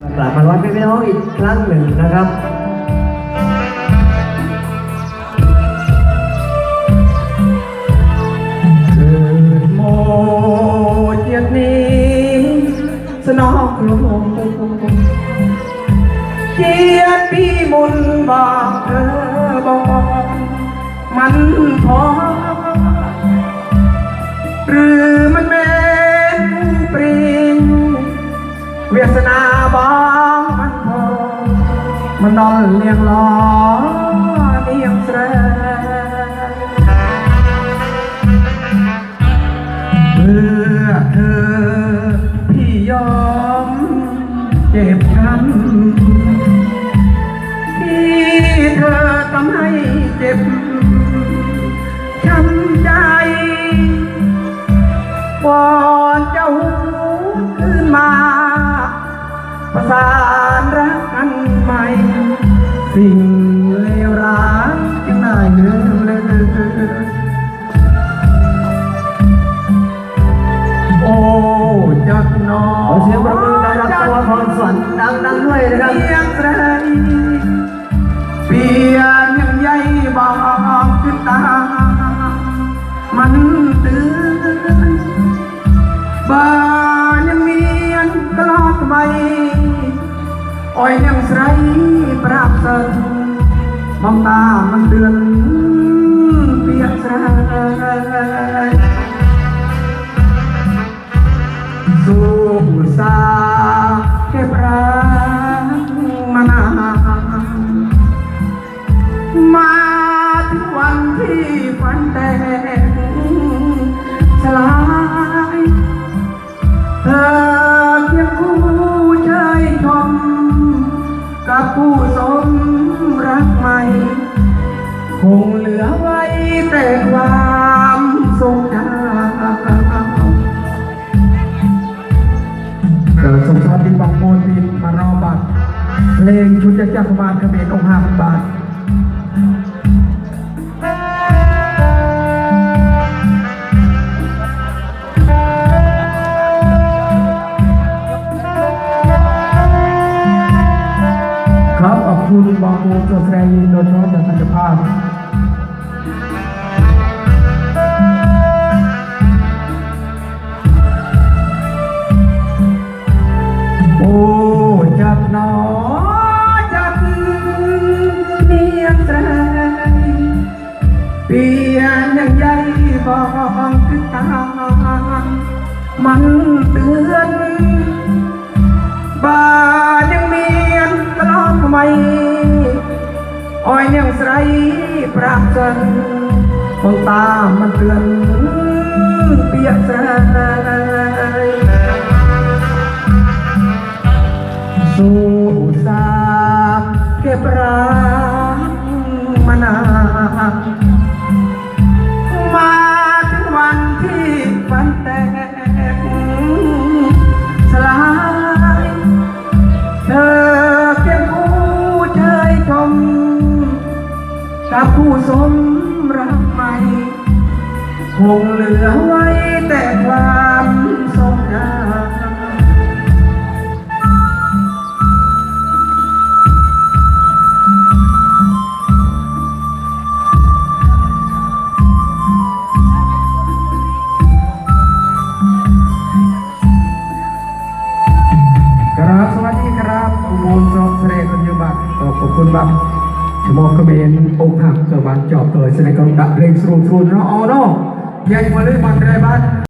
กลับมาวัดพี่น้องอีกครั้งหนึ่งนะครับเกิดโมเจียดนี้สนอกลมเจียดพี่มุนบอกเธอบอกมันพอหรือมันเป็นปริงเวสนาบา มันนอนเลียงล้อเลียงแสรเพื่อเธอพี่ยอมเจ็บช้ำที่เธอทำให้เจ็บช้ำใจวอนเจ้าขึ้นมาประสานรักกันใหม่ สิ่งเลวร้ายจึงได้เลืมเลือโอ้จักนอขอเสียงปรบมือต้อนรับตัวพรสวรรค์ดังๆด้วยนะครับเพียงแสงเปลี่ยนยังใหญ่บางขึ้นตา มันตือนบ้า អុយនឹងស្រីប្រាប់សិនមកតាមិនដឿនពាក្យស្រីសុខសាគេប្រាមណាមកទីវាន់ទីបន្តែឆ្លាយអឺ ผู้สมรักใหม่ คงเหลือไว้แต่ความทรงจำเกิดสงสารดินบางโมนดินมารอบัตรเพลงชุดจักรบาลเขมรองค์ห้าพันบาท ครับขอบคุณบางโมนตัวแสดงยินโดยเฉพาะจากสัญญาภาพโอ้จับหนอจับเนียงแตรเปียนย่างใหญ่บองขึ้นตามันเตือนบานยังเมียนตลอดทำไม่ អយនាងស្រីប្រាប់ចិនបងតាមិនទឿនពាក្យស្រីសូសាគេប្រាមណា สมรักใหม่ คงเหลือไว้แต่ความทรงจำครับสวัสดีครับอุโมงค์จอบแสดงคนเยอะบัตรขอบคุณบัตรชมอกระเบ นองค์หักเกิดบัตรจอบเกิดแสดงกองดักเพลงสรุปสรุปเนาะอ๋